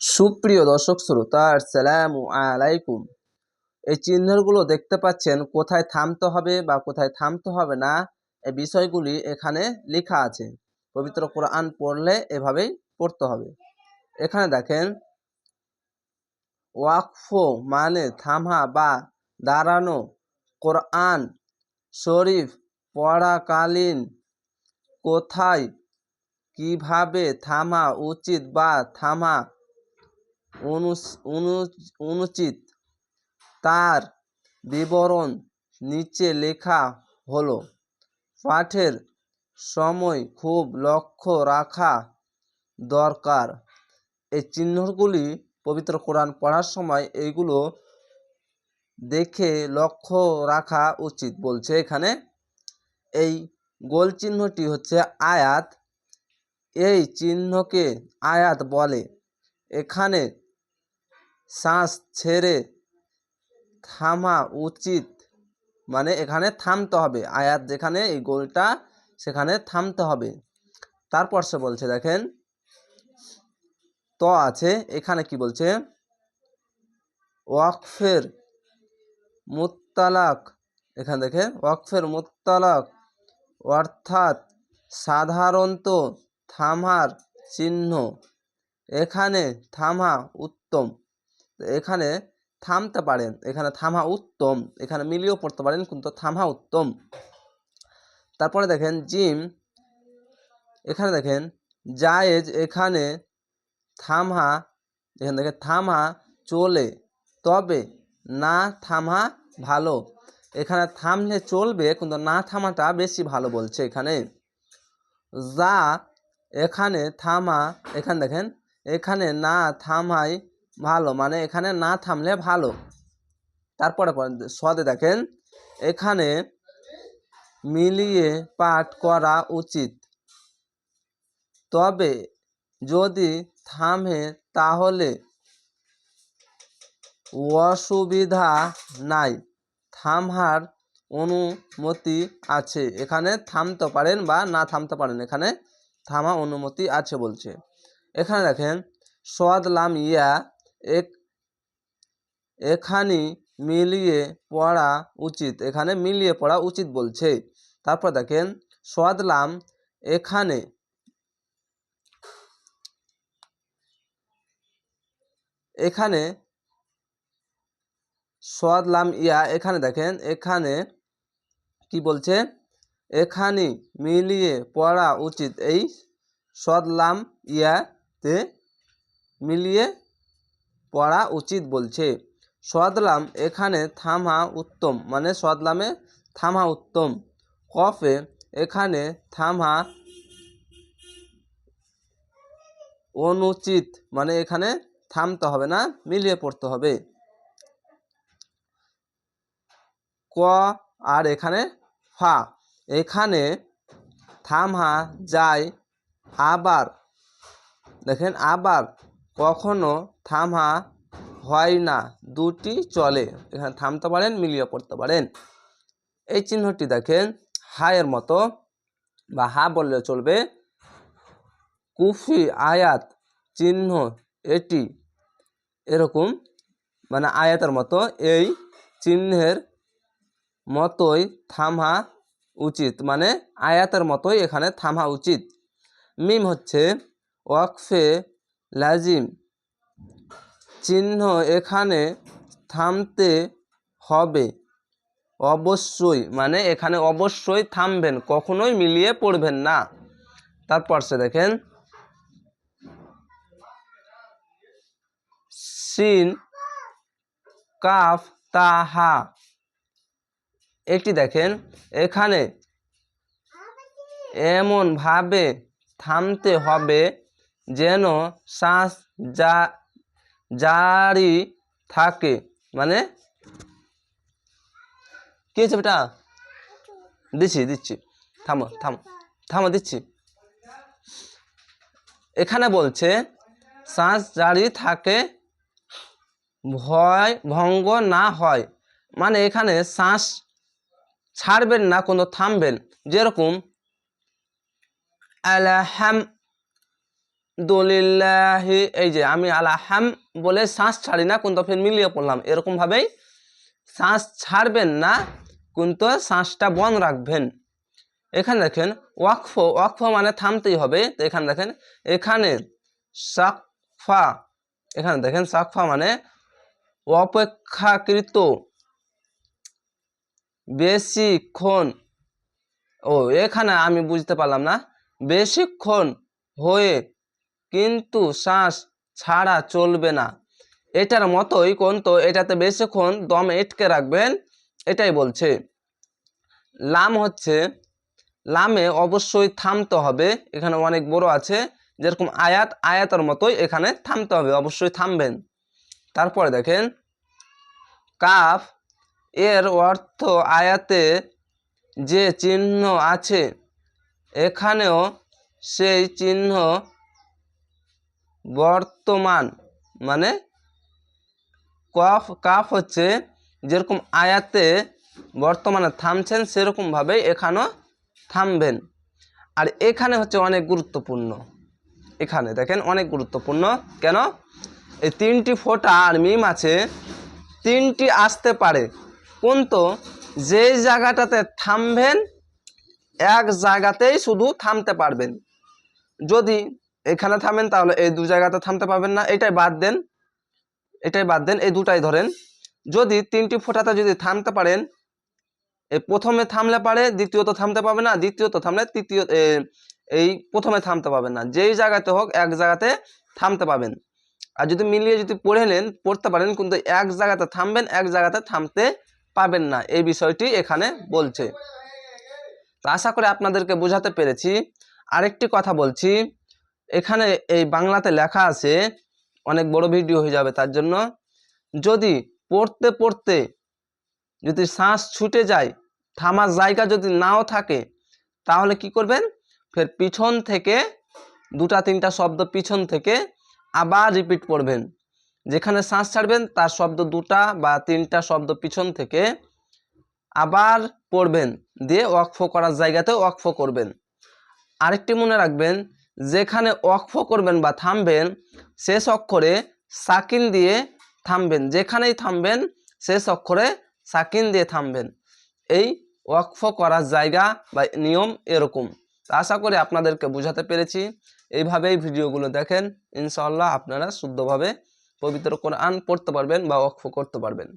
সুপ্রিয় দর্শক শ্রোতা, আসসালামু আলাইকুম। এই চিহ্নগুলো দেখতে পাচ্ছেন, কোথায় থামতে হবে বা কোথায় থামতে হবে না, এই বিষয়গুলি এখানে লেখা আছে। পবিত্র কোরআন পড়লে এভাবেই পড়তে হবে। এখানে দেখেন, ওয়াকফ মানে থামা বা দাঁড়ানো। কোরআন শরীফ পড়াকালীন কোথায়, কীভাবে থামা উচিত বা থামা অনুচিত। তার বিবরণ নিচে লেখা হলো, পাঠের সময় খুব লক্ষ্য রাখা দরকার এই চিহ্নগুলি পবিত্র কোরআন পড়ার সময় এইগুলো দেখে লক্ষ্য রাখা উচিত বলছে এখানে। এই গোল চিহ্নটি হচ্ছে আয়াত। এই চিহ্নকে আয়াত বলে। এখানে শ্বাস ছেড়ে থামা উচিত। মানে এখানে থামতে হবে। আয়াত যেখানে, এই গোলটা সেখানে থামতে হবে। তারপর সে বলছে, দেখেন, ত আছে, এখানে কি বলছে? ওয়াকফের মুত্তালাক, এখানে দেখে ওয়াকফের মুত্তালাক, অর্থাৎ সাধারণত থামার চিহ্ন, এখানে থামা উত্তম। এখানে থামতে পারেন। এখানে থামা উত্তম। এখানে মিলিয়েও পড়তে পারেন, কিন্তু থামা উত্তম। তারপরে দেখেন, জিম, এখানে দেখেন, জায়েজ এখানে থামা, এখানে দেখেন, থামা চলে, তবে না থামা ভালো। এখানে থামলে চলবে, কিন্তু না থামাটা বেশি ভালো বলছে এখানে। যা, এখানে থামা, এখানে দেখেন, এখানে না থামাই ভালো মানে এখানে না থামলে ভালো। তারপরে সদে দেখেন, এখানে মিলিয়ে পাঠ করা উচিত। তবে যদি থামে তাহলে অসুবিধা নাই, থামহার অনুমতি আছে। এখানে থামতে পারেন বা না থামতে পারেন, এখানে থামা অনুমতি আছে বলছে। এখানে দেখেন সদ লাম ইয়া এক, এখানে মিলিয়ে পড়া উচিত। এখানে মিলিয়ে পড়া উচিত বলছে। তারপর দেখেন সদ লাম, এখানে এখানে সদ লাম ইয়া, এখানে দেখেন, এখানে কি বলছে? এখানে মিলিয়ে পড়া উচিত। এই সদলাম ইয়াতে মিলিয়ে পড়া উচিত বলছে। সদলাম এখানে থামা উত্তম মানে সদলামে থামা উত্তম। কফে এখানে থামা অনুচিত মানে এখানে থামতে হবে না, মিলিয়ে পড়তে হবে। ক আর এখানে ফা, এখানে থামা যায় আবার। দেখেন আবার কখনো থামা হয় না, দুটি চলে। এখানে থামতে পারেন, মিলিয়ে পড়তে পারেন। এই চিহ্নটি দেখেন, হায়ের মতো বা হা বললে চলবে। কুফি আয়াত চিহ্ন এটি এরকম মানে আয়াতের মতো, এই চিহ্নের মতোই থামা উচিত মানে আয়াতের মতোই এখানে থামা উচিত। মিম হচ্ছে ওয়াকফে লাজিম। চিহ্ন এখানে থামতে হবে। অবশ্যই মানে এখানে অবশ্যই থামবেন, কখনোই মিলিয়ে পড়বেন না। তারপর সে দেখেন, সিন কাফ তাহা। এটি দেখেন, এখানে এমনভাবে থামতে হবে যেন শ্বাস জারি থাকে। মানে কি হয়েছে বেটা? দিচ্ছি দিচ্ছি। থামো থামো থামো, দিচ্ছি। এখানে বলছে, শ্বাস জারি থাকে, ভয়, ভঙ্গ না হয়। মানে এখানে শ্বাস ছাড়বেন না, কোনো থামবেন। যেরকম আলহাম দুলিল্লাহি এই যে আমি আলাহাম বলে শ্বাস ছাড়ি না, কিন্তু ফের মিলিয়ে পড়লাম। এরকমভাবেই শ্বাস ছাড়বেন না, কিন্তু শ্বাসটা বন্ধ রাখবেন। এখানে দেখেন, ওয়াকফ ওয়াকফ মানে থামতেই হবে। তো এখানে দেখেন, এখানে সাকফা, এখানে দেখেন, সাকফা মানে অপেক্ষাকৃত বেশিক্ষণ। ও, এখানে আমি বুঝতে পারলাম না। বেশিক্ষণ হয়ে কিন্তু শ্বাস ছাড়া চলবে না। এটার মতোই কোন তো এটাতে বেশিক্ষণ দম এটকে রাখবেন, এটাই বলছে। লাম হচ্ছে, লামে অবশ্যই থামতে হবে, এখানে অনেক বড় আছে, যেরকম আয়াত, আয়াতের মতোই এখানে থামতে হবে, অবশ্যই থামবেন। তারপরে দেখেন, কাফ এর অর্থ আয়াতে যে চিহ্ন আছে, এখানেও সেই চিহ্ন বর্তমান মানে কফ, কাফ হচ্ছে যেরকম আয়াতে বর্তমানে থামছেন সেরকমভাবে এখানেও থামবেন। আর এখানে হচ্ছে অনেক গুরুত্বপূর্ণ। এখানে দেখেন অনেক গুরুত্বপূর্ণ। কেন? এই তিনটি ফোঁটা আর মিম আছে, তিনটি আসতে পারে। কিন্তু যেই জায়গাটাতে থামবেন, এক জায়গাতেই শুধু থামতে পারবেন। যদি এখানে থামেন, তাহলে এই দু জায়গাতে থামতে পারবেন না। এটাই বাদ দেন। এটাই বাদ দেন, এই দুটাই ধরেন। যদি তিনটি ফোঁটাতে যদি থামতে পারেন এই প্রথমে থামলে পারে, দ্বিতীয়ত থামতে পারবে না, দ্বিতীয়ত থামলে তৃতীয় এই প্রথমে থামতে পারবেন না। যেই জায়গাতে হোক, এক জায়গাতে থামতে পাবেন আর যদি মিলিয়ে যদি পড়ে নেন, পড়তে পারেন, কিন্তু এক জায়গাতে থামবেন, এক জায়গাতে থামতে পাবেন না। এই বিষয়টি এখানে বলছে। আশা করে আপনাদেরকে বোঝাতে পেরেছি। আরেকটি কথা বলছি। এখানে এই বাংলাতে লেখা আছে, অনেক বড় ভিডিও হয়ে যাবে তার জন্য। যদি পড়তে পড়তে যদি শ্বাস ছুটে যায়, থামার জায়গা যদি নাও থাকে, তাহলে কি করবেন? ফের পিছন থেকে দুটা তিনটা শব্দ পিছন থেকে আবার রিপিট করবেন যেখানে শ্বাস ছাড়বেন, তার শব্দ দুটা বা তিনটা শব্দ পিছন থেকে আবার পড়বেন। দিয়ে ওয়াকফ করার জায়গাতে ওয়াকফ করবেন। আরেকটি মনে রাখবেন যেখানে ওয়াকফ করবেন বা থামবেন, শেষ অক্ষরে সাকিন দিয়ে থামবেন। যেখানেই থামবেন, শেষ অক্ষরে সাকিন দিয়ে থামবেন। এই ওয়াকফ করার জায়গা বা নিয়ম এরকম। আশা করি আপনাদেরকে বোঝাতে পেরেছি। এইভাবেই ভিডিওগুলো দেখেন। ইনশাআল্লাহ আপনারা শুদ্ধভাবে পবিত্র কোরআন পড়তে পারবেন বা ওয়াকফ করতে পারবেন।